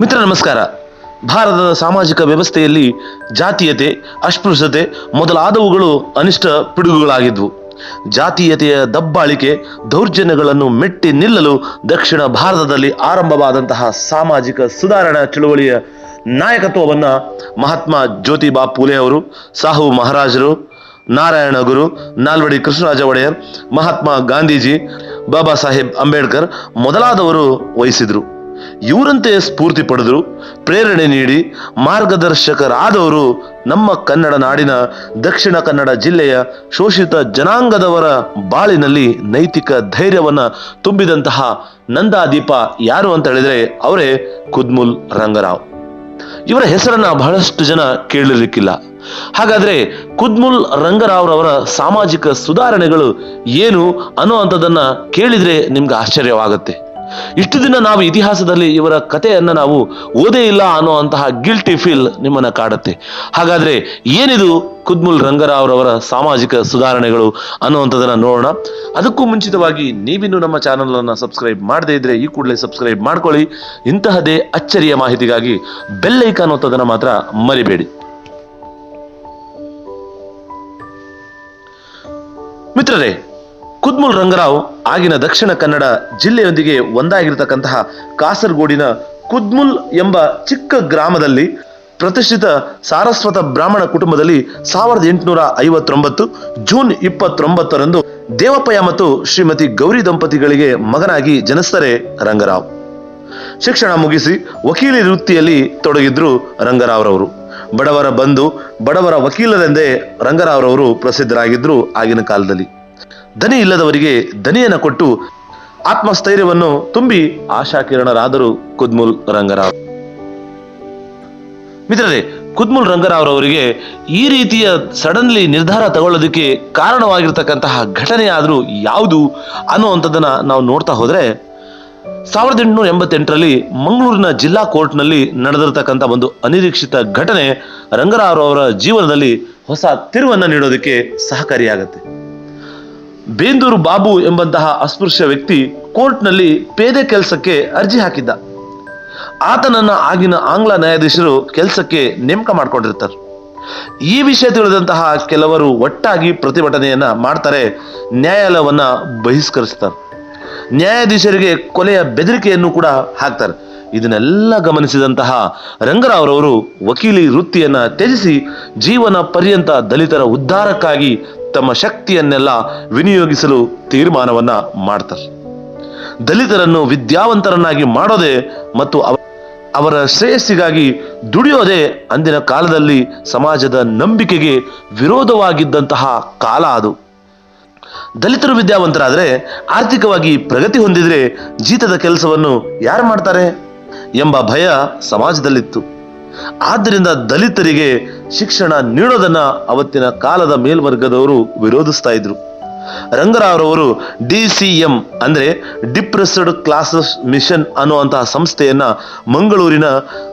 ಮಿತ್ರ ನಮಸ್ಕಾರ. ಭಾರತದ ಸಾಮಾಜಿಕ ವ್ಯವಸ್ಥೆಯಲ್ಲಿ ಜಾತೀಯತೆ, ಅಸ್ಪೃಶ್ಯತೆ ಮೊದಲಾದವುಗಳು ಅನಿಷ್ಟ ಪಿಡುಗುಗಳಾಗಿದ್ವು. ಜಾತೀಯತೆಯ ದಬ್ಬಾಳಿಕೆ ದೌರ್ಜನ್ಯಗಳನ್ನು ಮೆಟ್ಟಿ ನಿಲ್ಲಲು ದಕ್ಷಿಣ ಭಾರತದಲ್ಲಿ ಆರಂಭವಾದಂತಹ ಸಾಮಾಜಿಕ ಸುಧಾರಣಾ ಚಳುವಳಿಯ ನಾಯಕತ್ವವನ್ನು ಮಹಾತ್ಮ ಜ್ಯೋತಿಬಾ ಫುಲೆ ಅವರು, ಸಾಹು ಮಹಾರಾಜರು, ನಾರಾಯಣ ಗುರು, ನಾಲ್ವಡಿ ಕೃಷ್ಣರಾಜ ಒಡೆಯರ್, ಮಹಾತ್ಮ ಗಾಂಧೀಜಿ, ಬಾಬಾ ಸಾಹೇಬ್ ಅಂಬೇಡ್ಕರ್ ಮೊದಲಾದವರು ವಹಿಸಿದ್ರು. ಇವರಂತೆ ಸ್ಫೂರ್ತಿ ಪಡೆದರು. ಪ್ರೇರಣೆ ನೀಡಿ ಮಾರ್ಗದರ್ಶಕರಾದವರು ನಮ್ಮ ಕನ್ನಡ ನಾಡಿನ ದಕ್ಷಿಣ ಕನ್ನಡ ಜಿಲ್ಲೆಯ ಶೋಷಿತ ಜನಾಂಗದವರ ಬಾಳಿನಲ್ಲಿ ನೈತಿಕ ಧೈರ್ಯವನ್ನ ತುಂಬಿದಂತಹ ನಂದಾದೀಪ ಯಾರು ಅಂತ ಹೇಳಿದ್ರೆ ಅವರೇ ಕುದ್ಮುಲ್ ರಂಗರಾವ್. ಇವರ ಹೆಸರನ್ನ ಬಹಳಷ್ಟು ಜನ ಕೇಳಿರ್ಲಿಕ್ಕಿಲ್ಲ. ಹಾಗಾದ್ರೆ ಕುದ್ಮುಲ್ ರಂಗರಾವ್ರವರ ಸಾಮಾಜಿಕ ಸುಧಾರಣೆಗಳು ಏನು ಅನ್ನೋ ಕೇಳಿದ್ರೆ ನಿಮ್ಗೆ ಆಶ್ಚರ್ಯವಾಗುತ್ತೆ. ಇಷ್ಟು ದಿನ ನಾವು ಇತಿಹಾಸದಲ್ಲಿ ಇವರ ಕಥೆಯನ್ನು ನಾವು ಓದೇ ಇಲ್ಲ ಅನ್ನೋ ಅಂತಹ ಗಿಲ್ಟಿ ಫೀಲ್ ನಿಮ್ಮನ್ನ ಕಾಡುತ್ತೆ. ಹಾಗಾದ್ರೆ ಏನಿದು ಕುದ್ಮುಲ್ ರಂಗರಾವ್ರವರ ಸಾಮಾಜಿಕ ಸುಧಾರಣೆಗಳು ಅನ್ನುವಂಥದ್ದನ್ನು ನೋಡೋಣ. ಅದಕ್ಕೂ ಮುಂಚಿತವಾಗಿ ನೀವಿನ್ನು ನಮ್ಮ ಚಾನಲನ್ನು ಸಬ್ಸ್ಕ್ರೈಬ್ ಮಾಡದೇ ಇದ್ರೆ ಈ ಕೂಡಲೇ ಸಬ್ಸ್ಕ್ರೈಬ್ ಮಾಡ್ಕೊಳ್ಳಿ. ಇಂತಹದೇ ಅಚ್ಚರಿಯ ಮಾಹಿತಿಗಾಗಿ ಬೆಲ್ ಐಕಾನ್ ಅನ್ನೋಂಥದ್ದನ್ನ ಮಾತ್ರ ಮರಿಬೇಡಿ. ಮಿತ್ರರೇ ಕುದ್ಮುಲ್ ರಂಗರಾವ್ ಆಗಿನ ದಕ್ಷಿಣ ಕನ್ನಡ ಜಿಲ್ಲೆಯೊಂದಿಗೆ ಒಂದಾಗಿರತಕ್ಕಂತಹ ಕಾಸರಗೋಡಿನ ಕುದ್ಮುಲ್ ಎಂಬ ಚಿಕ್ಕ ಗ್ರಾಮದಲ್ಲಿ ಪ್ರತಿಷ್ಠಿತ ಸಾರಸ್ವತ ಬ್ರಾಹ್ಮಣ ಕುಟುಂಬದಲ್ಲಿ ಸಾವಿರದ ಎಂಟುನೂರ ಐವತ್ತೊಂಬತ್ತು ಜೂನ್ ಇಪ್ಪತ್ತೊಂಬತ್ತರಂದು ದೇವಪ್ಪಯ್ಯ ಮತ್ತು ಶ್ರೀಮತಿ ಗೌರಿ ದಂಪತಿಗಳಿಗೆ ಮಗನಾಗಿ ಜನಿಸ್ತಾರೆ ರಂಗರಾವ್. ಶಿಕ್ಷಣ ಮುಗಿಸಿ ವಕೀಲಿ ವೃತ್ತಿಯಲ್ಲಿ ತೊಡಗಿದ್ರು ರಂಗರಾವ್ರವರು. ಬಡವರ ಬಂಧು ಬಡವರ ವಕೀಲರೆಂದೇ ರಂಗರಾವ್ರವರು ಪ್ರಸಿದ್ಧರಾಗಿದ್ರು ಆಗಿನ ಕಾಲದಲ್ಲಿ. ದನಿ ಇಲ್ಲದವರಿಗೆ ದನಿಯನ್ನು ಕೊಟ್ಟು ಆತ್ಮಸ್ಥೈರ್ಯವನ್ನು ತುಂಬಿ ಆಶಾಕಿರಣರಾದರು ಕುದ್ಮುಲ್ ರಂಗರಾವ್. ಮಿತ್ರರೇ, ಕುದ್ಮುಲ್ ರಂಗರಾವ್ರವರಿಗೆ ಈ ರೀತಿಯ ಸಡನ್ಲಿ ನಿರ್ಧಾರ ತಗೊಳ್ಳೋದಕ್ಕೆ ಕಾರಣವಾಗಿರ್ತಕ್ಕಂತಹ ಘಟನೆ ಆದರೂ ಯಾವುದು ಅನ್ನುವಂಥದ್ದನ್ನ ನಾವು ನೋಡ್ತಾ ಹೋದ್ರೆ ಸಾವಿರದ ಎಂಟುನೂರ ಎಂಬತ್ತೆಂಟರಲ್ಲಿ ಮಂಗಳೂರಿನ ಜಿಲ್ಲಾ ಕೋರ್ಟ್ನಲ್ಲಿ ನಡೆದಿರತಕ್ಕಂಥ ಒಂದು ಅನಿರೀಕ್ಷಿತ ಘಟನೆ ರಂಗರಾವ್ ಅವರ ಜೀವನದಲ್ಲಿ ಹೊಸ ತಿರುವನ್ನು ನೀಡೋದಕ್ಕೆ ಸಹಕಾರಿಯಾಗತ್ತೆ. ಬೇಂದೂರು ಬಾಬು ಎಂಬಂತಹ ಅಸ್ಪೃಶ್ಯ ವ್ಯಕ್ತಿ ಕೋರ್ಟ್ನಲ್ಲಿ ಪೇದೆ ಕೆಲಸಕ್ಕೆ ಅರ್ಜಿ ಹಾಕಿದ್ದ. ಆತನನ್ನ ಆಗಿನ ಆಂಗ್ಲ ನ್ಯಾಯಾಧೀಶರು ಕೆಲಸಕ್ಕೆ ನೇಮಕ ಮಾಡಿಕೊಂಡಿರ್ತಾರೆ. ಈ ವಿಷಯ ತಿಳಿದಂತಹ ಕೆಲವರು ಒಟ್ಟಾಗಿ ಪ್ರತಿಭಟನೆಯನ್ನ ಮಾಡ್ತಾರೆ, ನ್ಯಾಯಾಲಯವನ್ನ ಬಹಿಷ್ಕರಿಸ್ತಾರೆ. ನ್ಯಾಯಾಧೀಶರಿಗೆ ಕೊಲೆಯ ಬೆದರಿಕೆಯನ್ನು ಕೂಡ ಹಾಕ್ತಾರೆ. ಇದನ್ನೆಲ್ಲ ಗಮನಿಸಿದಂತಹ ರಂಗರಾವ್ರವರು ವಕೀಲಿ ವೃತ್ತಿಯನ್ನ ತ್ಯಜಿಸಿ ಜೀವನ ಪರ್ಯಂತ ದಲಿತರ ಉದ್ಧಾರಕ್ಕಾಗಿ ತಮ್ಮ ಶಕ್ತಿಯನ್ನೆಲ್ಲ ವಿನಿಯೋಗಿಸಲು ತೀರ್ಮಾನವನ್ನ ಮಾಡ್ತಾರೆ. ದಲಿತರನ್ನು ವಿದ್ಯಾವಂತರನ್ನಾಗಿ ಮಾಡೋದೇ ಮತ್ತು ಅವರ ಶ್ರೇಯಸ್ಸಿಗಾಗಿ ದುಡಿಯೋದೇ ಅಂದಿನ ಕಾಲದಲ್ಲಿ ಸಮಾಜದ ನಂಬಿಕೆಗೆ ವಿರೋಧವಾಗಿದ್ದಂತಹ ಕಾಲ ಅದು. ದಲಿತರು ವಿದ್ಯಾವಂತರಾದರೆ ಆರ್ಥಿಕವಾಗಿ ಪ್ರಗತಿ ಹೊಂದಿದರೆ ಜೀತದ ಕೆಲಸವನ್ನು ಯಾರು ಮಾಡ್ತಾರೆ ಎಂಬ ಭಯ ಸಮಾಜದಲ್ಲಿತ್ತು. ಆದ್ದರಿಂದ ದಲಿತರಿಗೆ ಶಿಕ್ಷಣ ನೀಡೋದನ್ನ ಅವತ್ತಿನ ಕಾಲದ ಮೇಲ್ವರ್ಗದವರು ವಿರೋಧಿಸ್ತಾ ಇದ್ರು. ರಂಗರಾವ್ರವರು ಡಿ ಸಿ ಎಂ ಅಂದ್ರೆ ಡಿಪ್ರೆಸ್ಡ್ ಕ್ಲಾಸಸ್ ಮಿಷನ್ ಅನ್ನುವಂತಹ ಸಂಸ್ಥೆಯನ್ನ ಮಂಗಳೂರಿನ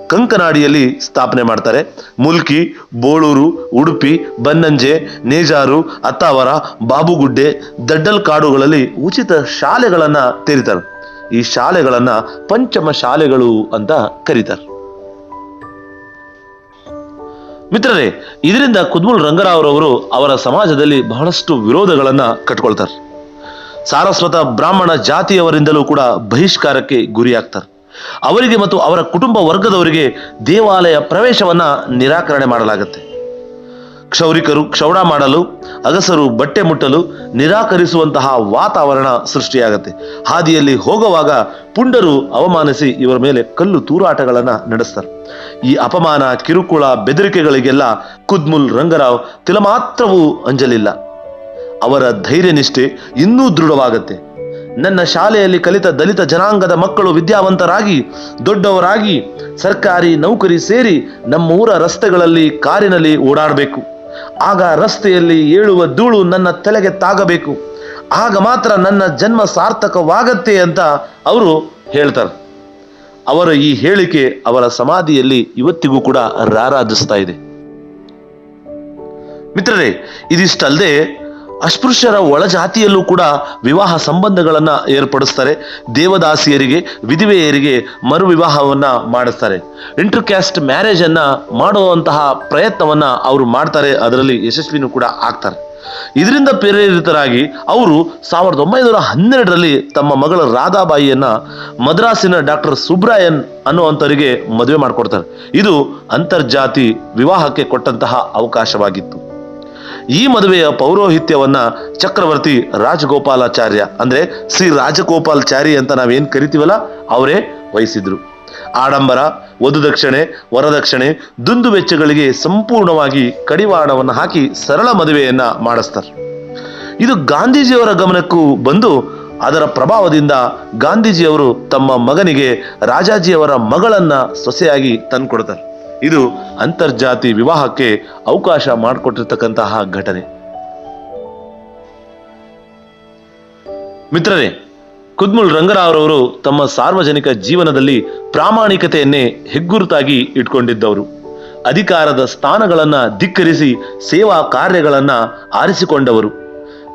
ಕಂಕನಾಡಿಯಲ್ಲಿ ಸ್ಥಾಪನೆ ಮಾಡ್ತಾರೆ. ಮುಲ್ಕಿ, ಬೋಳೂರು, ಉಡುಪಿ, ಬನ್ನಂಜೆ, ನೇಜಾರು, ಅತ್ತಾವರ, ಬಾಬುಗುಡ್ಡೆ ದಡ್ಡಲ್ ಕಾಡುಗಳಲ್ಲಿ ಉಚಿತ ಶಾಲೆಗಳನ್ನ ತೆರೀತಾರೆ. ಈ ಶಾಲೆಗಳನ್ನ ಪಂಚಮ ಶಾಲೆಗಳು ಅಂತ ಕರೀತಾರೆ. ಮಿತ್ರರೇ, ಇದರಿಂದ ಕುದ್ಮುಲ್ ರಂಗರಾವ್ರವರು ಅವರ ಸಮಾಜದಲ್ಲಿ ಬಹಳಷ್ಟು ವಿರೋಧಗಳನ್ನ ಕಟ್ಕೊಳ್ತಾರೆ. ಸಾರಸ್ವತ ಬ್ರಾಹ್ಮಣ ಜಾತಿಯವರಿಂದಲೂ ಕೂಡ ಬಹಿಷ್ಕಾರಕ್ಕೆ ಗುರಿಯಾಗ್ತಾರೆ. ಅವರಿಗೆ ಮತ್ತು ಅವರ ಕುಟುಂಬ ವರ್ಗದವರಿಗೆ ದೇವಾಲಯ ಪ್ರವೇಶವನ್ನ ನಿರಾಕರಣೆ ಮಾಡಲಾಗುತ್ತೆ. ಕ್ಷೌರಿಕರು ಕ್ಷೌಡ ಮಾಡಲು, ಅಗಸರು ಬಟ್ಟೆ ಮುಟ್ಟಲು ನಿರಾಕರಿಸುವಂತಹ ವಾತಾವರಣ ಸೃಷ್ಟಿಯಾಗತ್ತೆ. ಹಾದಿಯಲ್ಲಿ ಹೋಗುವಾಗ ಪುಂಡರು ಅವಮಾನಿಸಿ ಇವರ ಮೇಲೆ ಕಲ್ಲು ತೂರಾಟಗಳನ್ನು ನಡೆಸ್ತಾರೆ. ಈ ಅಪಮಾನ, ಕಿರುಕುಳ, ಬೆದರಿಕೆಗಳಿಗೆಲ್ಲ ಕುದ್ಮುಲ್ ರಂಗರಾವ್ ತಿಲಮಾತ್ರವೂ ಅಂಜಲಿಲ್ಲ. ಅವರ ಧೈರ್ಯ ನಿಷ್ಠೆ ಇನ್ನೂ ದೃಢವಾಗತ್ತೆ. ನನ್ನ ಶಾಲೆಯಲ್ಲಿ ಕಲಿತ ದಲಿತ ಜನಾಂಗದ ಮಕ್ಕಳು ವಿದ್ಯಾವಂತರಾಗಿ, ದೊಡ್ಡವರಾಗಿ ಸರ್ಕಾರಿ ನೌಕರಿ ಸೇರಿ ನಮ್ಮೂರ ರಸ್ತೆಗಳಲ್ಲಿ ಕಾರಿನಲ್ಲಿ ಓಡಾಡಬೇಕು. ಆಗ ರಸ್ತೆಯಲ್ಲಿ ಏಳುವ ಧೂಳು ನನ್ನ ತಲೆಗೆ ತಾಗಬೇಕು. ಆಗ ಮಾತ್ರ ನನ್ನ ಜನ್ಮ ಸಾರ್ಥಕವಾಗತ್ತೆ ಅಂತ ಅವರು ಹೇಳ್ತಾರೆ. ಅವರ ಈ ಹೇಳಿಕೆ ಅವರ ಸಮಾಧಿಯಲ್ಲಿ ಇವತ್ತಿಗೂ ಕೂಡ ರಾರಾಜಿಸ್ತಾ ಇದೆ. ಮಿತ್ರರೇ, ಇದಿಷ್ಟಲ್ಲದೆ ಅಸ್ಪೃಶ್ಯರ ಒಳಜಾತಿಯಲ್ಲೂ ಕೂಡ ವಿವಾಹ ಸಂಬಂಧಗಳನ್ನು ಏರ್ಪಡಿಸ್ತಾರೆ. ದೇವದಾಸಿಯರಿಗೆ, ವಿಧವೆಯರಿಗೆ ಮರು ವಿವಾಹವನ್ನ ಮಾಡಿಸ್ತಾರೆ. ಇಂಟರ್ ಕ್ಯಾಸ್ಟ್ ಮ್ಯಾರೇಜ್ ಮಾಡುವಂತಹ ಪ್ರಯತ್ನವನ್ನ ಅವರು ಮಾಡ್ತಾರೆ, ಅದರಲ್ಲಿ ಯಶಸ್ವಿನೂ ಕೂಡ ಆಗ್ತಾರೆ. ಇದರಿಂದ ಪ್ರೇರಿತರಾಗಿ ಅವರು ಸಾವಿರದ ಒಂಬೈನೂರ ಹನ್ನೆರಡರಲ್ಲಿ ತಮ್ಮ ಮಗಳ ರಾಧಾಬಾಯಿಯನ್ನ ಮದ್ರಾಸಿನ ಡಾಕ್ಟರ್ ಸುಬ್ರಾಯನ್ ಅನ್ನುವಂಥವರಿಗೆ ಮದುವೆ ಮಾಡಿಕೊಡ್ತಾರೆ. ಇದು ಅಂತರ್ಜಾತಿ ವಿವಾಹಕ್ಕೆ ಕೊಟ್ಟಂತಹ ಅವಕಾಶವಾಗಿತ್ತು. ಈ ಮದುವೆಯ ಪೌರೋಹಿತ್ಯವನ್ನ ಚಕ್ರವರ್ತಿ ರಾಜಗೋಪಾಲಾಚಾರ್ಯ, ಅಂದ್ರೆ ಶ್ರೀ ರಾಜಗೋಪಾಲಾಚಾರಿ ಅಂತ ನಾವೇನ್ ಕರಿತೀವಲ್ಲ, ಅವರೇ ವಹಿಸಿದ್ರು. ಆಡಂಬರ, ವಧುದಕ್ಷಿಣೆ, ವರದಕ್ಷಿಣೆ, ದುಂದು ವೆಚ್ಚಗಳಿಗೆ ಸಂಪೂರ್ಣವಾಗಿ ಕಡಿವಾಣವನ್ನು ಹಾಕಿ ಸರಳ ಮದುವೆಯನ್ನ ಮಾಡಿಸ್ತಾರೆ. ಇದು ಗಾಂಧೀಜಿಯವರ ಗಮನಕ್ಕೂ ಬಂದು ಅದರ ಪ್ರಭಾವದಿಂದ ಗಾಂಧೀಜಿಯವರು ತಮ್ಮ ಮಗನಿಗೆ ರಾಜಾಜಿಯವರ ಮಗಳನ್ನ ಸೊಸೆಯಾಗಿ ತಂದ್ಕೊಡ್ತಾರೆ. ಇದು ಅಂತರ್ಜಾತಿ ವಿವಾಹಕ್ಕೆ ಅವಕಾಶ ಮಾಡಿಕೊಟ್ಟಿರ್ತಕ್ಕಂತಹ ಘಟನೆ. ಮಿತ್ರರೇ ಕುದ್ಮುಲ್ ರಂಗರಾವ್ರವರು ತಮ್ಮ ಸಾರ್ವಜನಿಕ ಜೀವನದಲ್ಲಿ ಪ್ರಾಮಾಣಿಕತೆಯನ್ನೇ ಹೆಗ್ಗುರುತಾಗಿ ಇಟ್ಕೊಂಡಿದ್ದವರು. ಅಧಿಕಾರದ ಸ್ಥಾನಗಳನ್ನು ಧಿಕ್ಕರಿಸಿ ಸೇವಾ ಕಾರ್ಯಗಳನ್ನು ಆರಿಸಿಕೊಂಡವರು.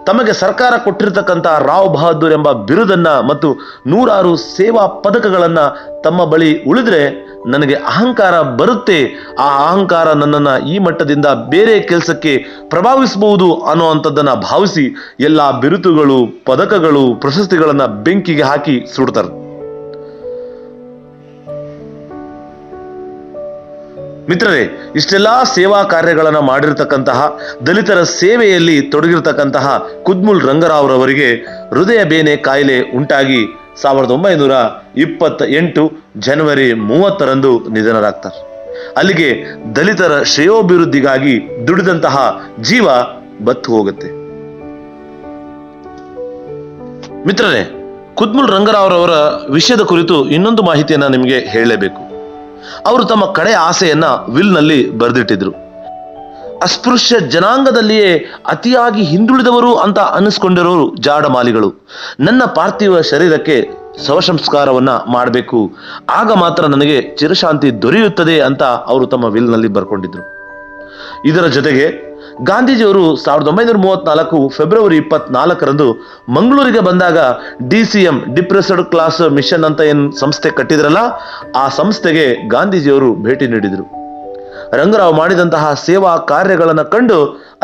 ತಮಗೆ ಸರ್ಕಾರ ಕೊಟ್ಟಿರತಕ್ಕಂಥ ರಾವ್ ಬಹದ್ದೂರ್ ಎಂಬ ಬಿರುದನ್ನ ಮತ್ತು ನೂರಾರು ಸೇವಾ ಪದಕಗಳನ್ನ ತಮ್ಮ ಬಳಿ ಉಳಿದ್ರೆ ನನಗೆ ಅಹಂಕಾರ ಬರುತ್ತೆ. ಆ ಅಹಂಕಾರ ನನ್ನನ್ನ ಈ ಮಟ್ಟದಿಂದ ಬೇರೆ ಕೆಲಸಕ್ಕೆ ಪ್ರಭಾವಿಸಬಹುದು ಅನ್ನುವಂಥದ್ದನ್ನ ಭಾವಿಸಿ ಎಲ್ಲ ಬಿರುದುಗಳು ಪದಕಗಳು, ಪ್ರಶಸ್ತಿಗಳನ್ನ ಬೆಂಕಿಗೆ ಹಾಕಿ ಸುಡ್ತಾರೆ. ಮಿತ್ರರೇ, ಇಷ್ಟೆಲ್ಲ ಸೇವಾ ಕಾರ್ಯಗಳನ್ನು ಮಾಡಿರ್ತಕ್ಕಂತಹ ದಲಿತರ ಸೇವೆಯಲ್ಲಿ ತೊಡಗಿರ್ತಕ್ಕಂತಹ ಕುದ್ಮುಲ್ ರಂಗರಾವ್ರವರಿಗೆ ಹೃದಯ ಬೇನೆ ಕಾಯಿಲೆ ಉಂಟಾಗಿ ಸಾವಿರದ ಒಂಬೈನೂರ ಇಪ್ಪತ್ತ ಎಂಟು ಜನವರಿ ಮೂವತ್ತರಂದು ನಿಧನರಾಗ್ತಾರೆ. ಅಲ್ಲಿಗೆ ದಲಿತರ ಶ್ರೇಯೋಭಿವೃದ್ಧಿಗಾಗಿ ದುಡಿದಂತಹ ಜೀವ ಬತ್ತು ಹೋಗುತ್ತೆ. ಮಿತ್ರರೇ, ಕುದ್ಮುಲ್ ರಂಗರಾವ್ರವರ ವಿಷಯದ ಕುರಿತು ಇನ್ನೊಂದು ಮಾಹಿತಿಯನ್ನು ನಿಮಗೆ ಹೇಳಲೇಬೇಕು. ಅವರು ತಮ್ಮ ಕಡೆ ಆಸೆಯನ್ನ ವಿಲ್ನಲ್ಲಿ ಬರೆದಿಟ್ಟಿದ್ರು. ಅಸ್ಪೃಶ್ಯ ಜನಾಂಗದಲ್ಲಿಯೇ ಅತಿಯಾಗಿ ಹಿಂದುಳಿದವರು ಅಂತ ಅನ್ನಿಸ್ಕೊಂಡಿರೋರು ಜಾಡಮಾಲಿಗಳು, ನನ್ನ ಪಾರ್ಥಿವ ಶರೀರಕ್ಕೆ ಶವಸಂಸ್ಕಾರವನ್ನ ಮಾಡಬೇಕು, ಆಗ ಮಾತ್ರ ನನಗೆ ಚಿರಶಾಂತಿ ದೊರೆಯುತ್ತದೆ ಅಂತ ಅವರು ತಮ್ಮ ವಿಲ್ನಲ್ಲಿ ಬರ್ಕೊಂಡಿದ್ರು. ಇದರ ಜೊತೆಗೆ ಗಾಂಧೀಜಿಯವರು ಸಾವಿರದ ಒಂಬೈನೂರ ಮೂವತ್ನಾಲ್ಕು ಫೆಬ್ರವರಿ ಇಪ್ಪತ್ನಾಲ್ಕರಂದು ಮಂಗಳೂರಿಗೆ ಬಂದಾಗ D C M depressed class mission ಅಂತ ಏನು ಸಂಸ್ಥೆ ಕಟ್ಟಿದ್ರಲ್ಲ, ಆ ಸಂಸ್ಥೆಗೆ ಗಾಂಧೀಜಿಯವರು ಭೇಟಿ ನೀಡಿದರು. ರಂಗರಾವ್ ಮಾಡಿದಂತಹ ಸೇವಾ ಕಾರ್ಯಗಳನ್ನು ಕಂಡು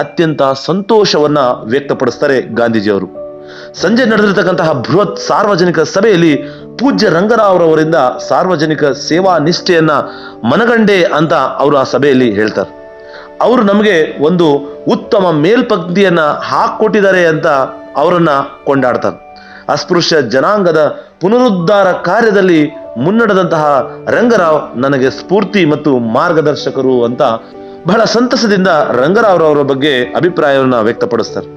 ಅತ್ಯಂತ ಸಂತೋಷವನ್ನ ವ್ಯಕ್ತಪಡಿಸ್ತಾರೆ ಗಾಂಧೀಜಿಯವರು. ಸಂಜೆ ನಡೆದಿರತಕ್ಕಂತಹ ಬೃಹತ್ ಸಾರ್ವಜನಿಕ ಸಭೆಯಲ್ಲಿ ಪೂಜ್ಯ ರಂಗರಾವ್ರವರಿಂದ ಸಾರ್ವಜನಿಕ ಸೇವಾ ನಿಷ್ಠೆಯನ್ನ ಮನಗಂಡೆ ಅಂತ ಅವರು ಆ ಸಭೆಯಲ್ಲಿ ಹೇಳ್ತಾರೆ. ಅವರು ನಮಗೆ ಒಂದು ಉತ್ತಮ ಮೇಲ್ಪಂಕ್ತಿಯನ್ನ ಹಾಕ್ಕೊಟ್ಟಿದ್ದಾರೆ ಅಂತ ಅವರನ್ನ ಕೊಂಡಾಡ್ತಾರೆ ಅಸ್ಪೃಶ್ಯ ಜನಾಂಗದ ಪುನರುದ್ಧಾರ ಕಾರ್ಯದಲ್ಲಿ ಮುನ್ನಡೆದಂತಹ ರಂಗರಾವ್ ನನಗೆ ಸ್ಫೂರ್ತಿ ಮತ್ತು ಮಾರ್ಗದರ್ಶಕರು ಅಂತ ಬಹಳ ಸಂತಸದಿಂದ ರಂಗರಾವ್ರವರ ಬಗ್ಗೆ ಅಭಿಪ್ರಾಯವನ್ನು ವ್ಯಕ್ತಪಡಿಸ್ತಾರೆ.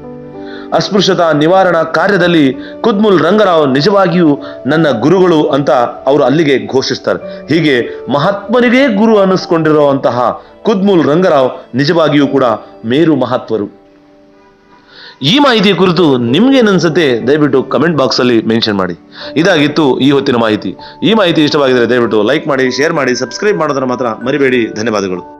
ಅಸ್ಪೃಶ್ಯತಾ ನಿವಾರಣಾ ಕಾರ್ಯದಲ್ಲಿ ಕುದ್ಮುಲ್ ರಂಗರಾವ್ ನಿಜವಾಗಿಯೂ ನನ್ನ ಗುರುಗಳು ಅಂತ ಅವರು ಅಲ್ಲಿಗೆ ಘೋಷಿಸ್ತಾರೆ. ಹೀಗೆ ಮಹಾತ್ಮನಿಗೇ ಗುರು ಅನ್ನಿಸ್ಕೊಂಡಿರುವಂತಹ ಕುದ್ಮುಲ್ ರಂಗರಾವ್ ನಿಜವಾಗಿಯೂ ಕೂಡ ಮೇರು ಮಹತ್ವರು ಈ ಮಾಹಿತಿ ಕುರಿತು ನಿಮ್ಗೇನನ್ಸುತ್ತೆ ದಯವಿಟ್ಟು ಕಮೆಂಟ್ ಬಾಕ್ಸ್ ಅಲ್ಲಿ ಮೆನ್ಷನ್ ಮಾಡಿ. ಇದಾಗಿತ್ತು ಈ ಹೊತ್ತಿನ ಮಾಹಿತಿ. ಈ ಮಾಹಿತಿ ಇಷ್ಟವಾಗಿದ್ರೆ ದಯವಿಟ್ಟು ಲೈಕ್ ಮಾಡಿ ಶೇರ್ ಮಾಡಿ ಸಬ್ಸ್ಕ್ರೈಬ್ ಮಾಡೋದನ್ನ ಮಾತ್ರ ಮರಿಬೇಡಿ. ಧನ್ಯವಾದಗಳು.